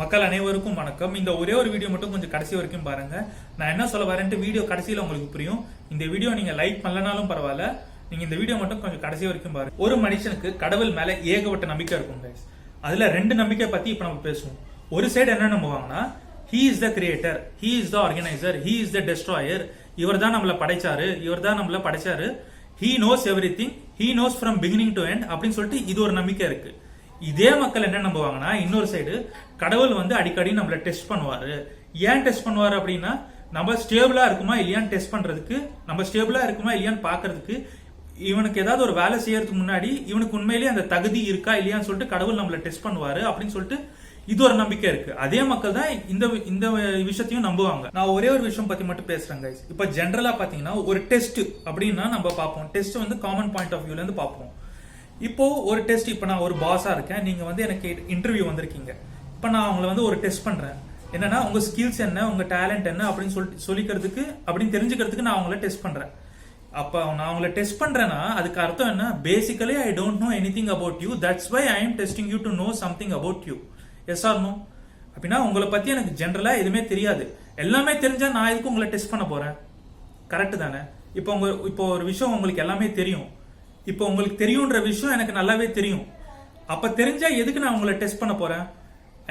மக்கள் அனைவருக்கும் வணக்கம். இந்த ஒரே ஒரு வீடியோ மட்டும் கொஞ்சம் கடைசி வரைக்கும் பாருங்க. நான் என்ன சொல்ல வரேன்ட்டு வீடியோ கடைசியில உங்களுக்கு புரியும். இந்த வீடியோ நீங்க லைக் பண்ணலனாலும் பரவாயில்ல. நீங்க இந்த வீடியோ மட்டும் கொஞ்சம் கடைசி வரைக்கும் பாருங்க. ஒரு மனுஷனுக்கு கடவுள் மேல ஏகப்பட்ட நம்பிக்கை இருக்கும் கைஸ் அதுல ரெண்டு நம்பிக்கை பத்தி இப்ப நம்ம பேசுவோம். ஒரு சைடு என்ன நம்புவாங்கன்னா he is the creator he is the organizer he is the destroyer இவர் தான் நம்மள படைச்சாரு இவர் தான் நம்மள படைச்சாரு. He knows everything he knows from beginning to end அப்படின்னு சொல்லிட்டு இது ஒரு நம்பிக்கை இருக்கு. இதே மக்கள் என்ன நம்புவாங்கன்னா இன்னொரு சைடு கடவுள் வந்து அடிக்கடி நம்மளை டெஸ்ட் பண்ணுவாரு. ஏன் டெஸ்ட் பண்ணுவார் அப்படின்னா நம்ம ஸ்டேபிளா இருக்குமா இல்லையான்னு டெஸ்ட் பண்றதுக்கு நம்ம ஸ்டேபிளா இருக்குமா இல்லையான்னு பாக்குறதுக்கு இவனுக்கு ஏதாவது ஒரு வேலை செய்யறதுக்கு முன்னாடி இவனுக்கு உண்மையிலேயே அந்த தகுதி இருக்கா இல்லையான்னு சொல்லிட்டு கடவுள் நம்மளை டெஸ்ட் பண்ணுவாரு அப்படின்னு சொல்லிட்டு இது ஒரு நம்பிக்கை இருக்கு. அதே மக்கள் தான் இந்த இந்த விஷயத்தையும் நம்புவாங்க. நான் ஒரே ஒரு விஷயம் பத்தி மட்டும் பேசுறேன் கைஸ் இப்போ ஜென்ரலா பாத்தீங்கன்னா ஒரு டெஸ்ட் அப்படின்னா நம்ம பார்ப்போம். டெஸ்ட் வந்து காமன் பாயிண்ட் ஆஃப் வியூல இருந்து பார்ப்போம். இப்போ ஒரு டெஸ்ட் இப்போ நான் ஒரு பாஸாக இருக்கேன். நீங்கள் வந்து எனக்கு இன்டர்வியூ வந்திருக்கீங்க. இப்போ நான் அவங்கள வந்து ஒரு டெஸ்ட் பண்ணுறேன் என்னன்னா உங்கள் ஸ்கில்ஸ் என்ன உங்கள் டேலண்ட் என்ன அப்படின்னு சொல்லி சொல்லிக்கிறதுக்கு அப்படின்னு தெரிஞ்சுக்கிறதுக்கு நான் அவங்கள டெஸ்ட் பண்ணுறேன் அப்போ நான் அவங்கள டெஸ்ட் பண்ணுறேன்னா அதுக்கு அர்த்தம் என்ன? Basically I don't know anything about you that's why I am testing you to know something about you yes or no அப்படின்னா உங்களை பற்றி எனக்கு ஜென்ரலாக எதுவுமே தெரியாது. எல்லாமே தெரிஞ்சால் நான் எதுக்கு உங்களை டெஸ்ட் பண்ண போகிறேன் கரெக்ட் தானே? இப்போ உங்க இப்போ ஒரு விஷயம் உங்களுக்கு எல்லாமே தெரியும். இப்போ உங்களுக்கு தெரியுன்ற விஷயம் எனக்கு நல்லாவே தெரியும். அப்போ தெரிஞ்சா எதுக்கு நான் உங்களை டெஸ்ட் பண்ண போறேன்?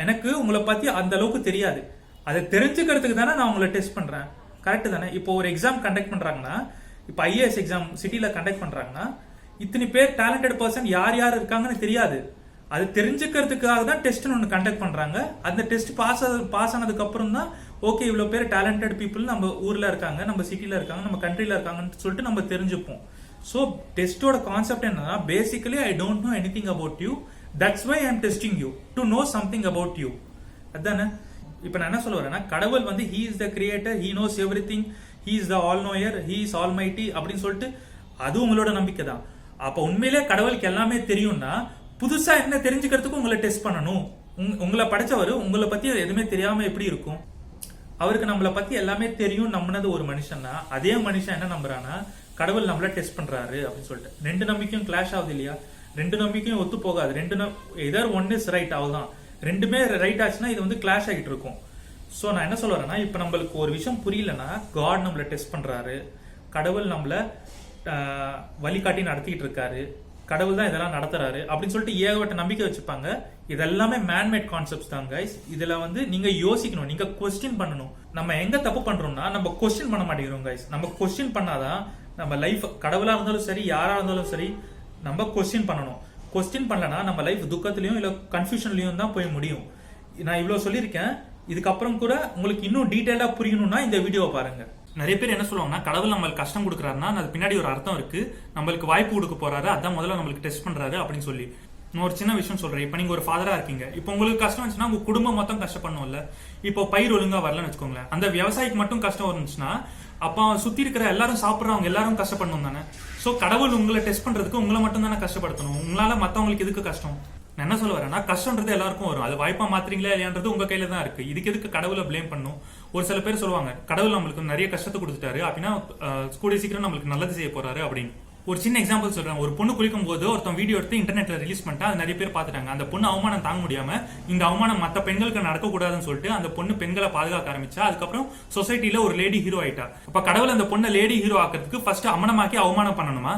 எனக்கு உங்களை பத்தி அந்த அளவுக்கு தெரியாது. அதை தெரிஞ்சுக்கிறதுக்கு தானே நான் உங்களை டெஸ்ட் பண்றேன். கரெக்ட் தானே? இப்போ ஒரு எக்ஸாம் கண்டக்ட் பண்றாங்கன்னா இப்போ ஐஏஎஸ் எக்ஸாம் சிட்டியில் கண்டக்ட் பண்றாங்கன்னா இத்தனை பேர் டேலண்டட் பர்சன் யார் யார் இருக்காங்கன்னு தெரியாது. அது தெரிஞ்சுக்கிறதுக்காக தான் டெஸ்ட் ஒன்று கண்டக்ட் பண்றாங்க. அந்த டெஸ்ட் பாஸ் பாஸ் ஆனதுக்கு அப்புறம் தான் ஓகே இவ்வளோ பேர் டேலண்டட் பீப்புள் நம்ம ஊர்ல இருக்காங்க நம்ம சிட்டியில் இருக்காங்க நம்ம கண்ட்ரில இருக்காங்கன்னு சொல்லிட்டு நம்ம தெரிஞ்சுப்போம். ஸோ டெஸ்டோட கான்செப்ட் என்னன்னா basically I don't know anything about you that's why I testing you to know something about you அதானே? இப்போ நான் என்ன சொல்ல வரேன்னா கடவுள் வந்து he is the creator he knows everything he is the all knower he is almighty அப்படின்னு சொல்லிட்டு அது உங்களோட நம்பிக்கை தான். அப்போ உண்மையிலே கடவுளுக்கு எல்லாமே தெரியும்னா புதுசாக என்ன தெரிஞ்சுக்கிறதுக்கு உங்களை டெஸ்ட் பண்ணணும். உங்களை படைச்சவர் உங்களை பத்தி எதுவுமே தெரியாம எப்படி இருக்கும்? அவருக்கு நம்மளை பத்தி எல்லாமே தெரியும் நம்பினது ஒரு மனுஷன்னா அதே மனுஷன் என்ன நம்புறானா கடவுள் நம்மள டெஸ்ட் பண்றாரு அப்படின்னு சொல்லிட்டு. ரெண்டு நம்பிக்கையும் கிளாஷ் ஆகுது இல்லையா? ரெண்டு நம்பிக்கையும் ஒத்து போகாது. ரெண்டு எதர் ஒன் இஸ் ரைட் அவ்வளவுதான். ரெண்டுமே ரைட் ஆச்சுன்னா இது வந்து கிளாஷ் ஆகிட்டு இருக்கும். சோ நான் என்ன சொல்ல வரேன்னா இப்ப நம்மளுக்கு ஒரு விஷயம் புரியலன்னா காட் நம்மள டெஸ்ட் பண்றாரு. கடவுள் நம்மள வழிகாட்டி நடத்திட்டு இருக்காரு. கடவுள் தான் இதெல்லாம் நடத்துறாரு அப்படின்னு சொல்லிட்டு ஏகப்பட்ட நம்பிக்கை வச்சுப்பாங்க. இதெல்லாமே மேன்மேட் கான்செப்ட்ஸ் தான் கைஸ் இதுல வந்து நீங்க யோசிக்கணும் நீங்க கொஸ்டின் பண்ணணும். நம்ம எங்க தப்பு பண்றோம்னா நம்ம கொஸ்டின் பண்ண மாட்டேங்கிறோம் கைஸ் நம்ம கொஸ்டின் பண்ணாதான் நம்ம லைஃப் கடவுளா இருந்தாலும் சரி யாரா இருந்தாலும் சரி நம்ம கொஸ்டின் பண்ணணும். கொஸ்டின் பண்ணலனா நம்ம லைஃப் துக்கத்திலயும் இல்ல கன்ஃபியூஷன்லயும் தான் போய் முடியும். நான் இவ்வளவு சொல்லியிருக்கேன். இதுக்கப்புறம் கூட உங்களுக்கு இன்னும் டீட்டெயிலா புரியணும்னா இந்த வீடியோவை பாருங்க. நிறைய பேர் என்ன சொல்லுவாங்கன்னா கடவுள் நம்மளுக்கு கஷ்டம் கொடுக்குறாருன்னா அது பின்னாடி ஒரு அர்த்தம் இருக்கு. நம்மளுக்கு வாய்ப்பு கொடுக்க போறாரு அதான் முதல்ல நம்மளுக்கு டெஸ்ட் பண்றாரு அப்படின்னு சொல்லி. நான் ஒரு சின்ன விஷயம் சொல்றேன். இப்போ நீங்க ஒரு ஃபாதரா இருக்கீங்க. இப்போ உங்களுக்கு கஷ்டம் வந்துச்சுன்னா உங்க குடும்பம் மொத்தம் கஷ்டப்படணும்ல. இப்போ பயிர் ஒழுங்கா வரலன்னு வச்சுக்கோங்களேன். அந்த விவசாயிக்கு மட்டும் கஷ்டம் வந்துச்சுன்னா அப்ப சுத்தி இருக்கிற எல்லாரும் சாப்பிடுறவங்க எல்லாரும் கஷ்டப்படணும் தானே. சோ கடவுள் உங்களை டெஸ்ட் பண்றதுக்கு உங்களை மட்டும் தானே கஷ்டப்படுத்தணும். உங்களால மத்தவங்களுக்கு எதுக்கு கஷ்டம்? நான் என்ன சொல்ல வரேன்னா கஷ்டம்ன்றது எல்லாருக்கும் வரும். அது வாய்ப்பா மாத்திரீங்களா இல்லையான்றது உங்க கையில தான் இருக்கு. இதுக்கு எதுக்கு கடவுளை பிளேம் பண்ணும்? ஒரு சில பேர் சொல்லுவாங்க கடவுள் நம்மளுக்கு நிறைய கஷ்டத்தை கொடுத்துட்டாரு. அப்படின்னா கூடிய சீக்கிரம் நம்மளுக்கு நல்லது செய்ய போறாரு அப்படின்னு. ஒரு சின்ன எக்ஸாம்பிள் சொல்றேன். ஒரு பொண்ணு குளிக்கும் போது ஒருத்தன் வீடியோ எடுத்து இன்டர்நெட்ல ரிலீஸ் பண்ணிட்டா அது நிறைய பேர் பார்த்துட்டாங்க. அந்த பொண்ணு அவமானம் தாங்க முடியாம இந்த அவமானம் மற்ற பெண்களுக்கு நடக்கக்கூடாதுன்னு சொல்லிட்டு அந்த பொண்ணு பெண்களை பாதுகாக்க ஆரம்பிச்சா அதுக்கப்புறம் சொசைட்டில ஒரு லேடி ஹீரோ ஆயிட்டா. அப்ப கடவுள் அந்த பொண்ணை லேடி ஹீரோ ஆக்கிறதுக்கு ஃபர்ஸ்ட் அமனமாக்கி அவமானம் பண்ணணுமா?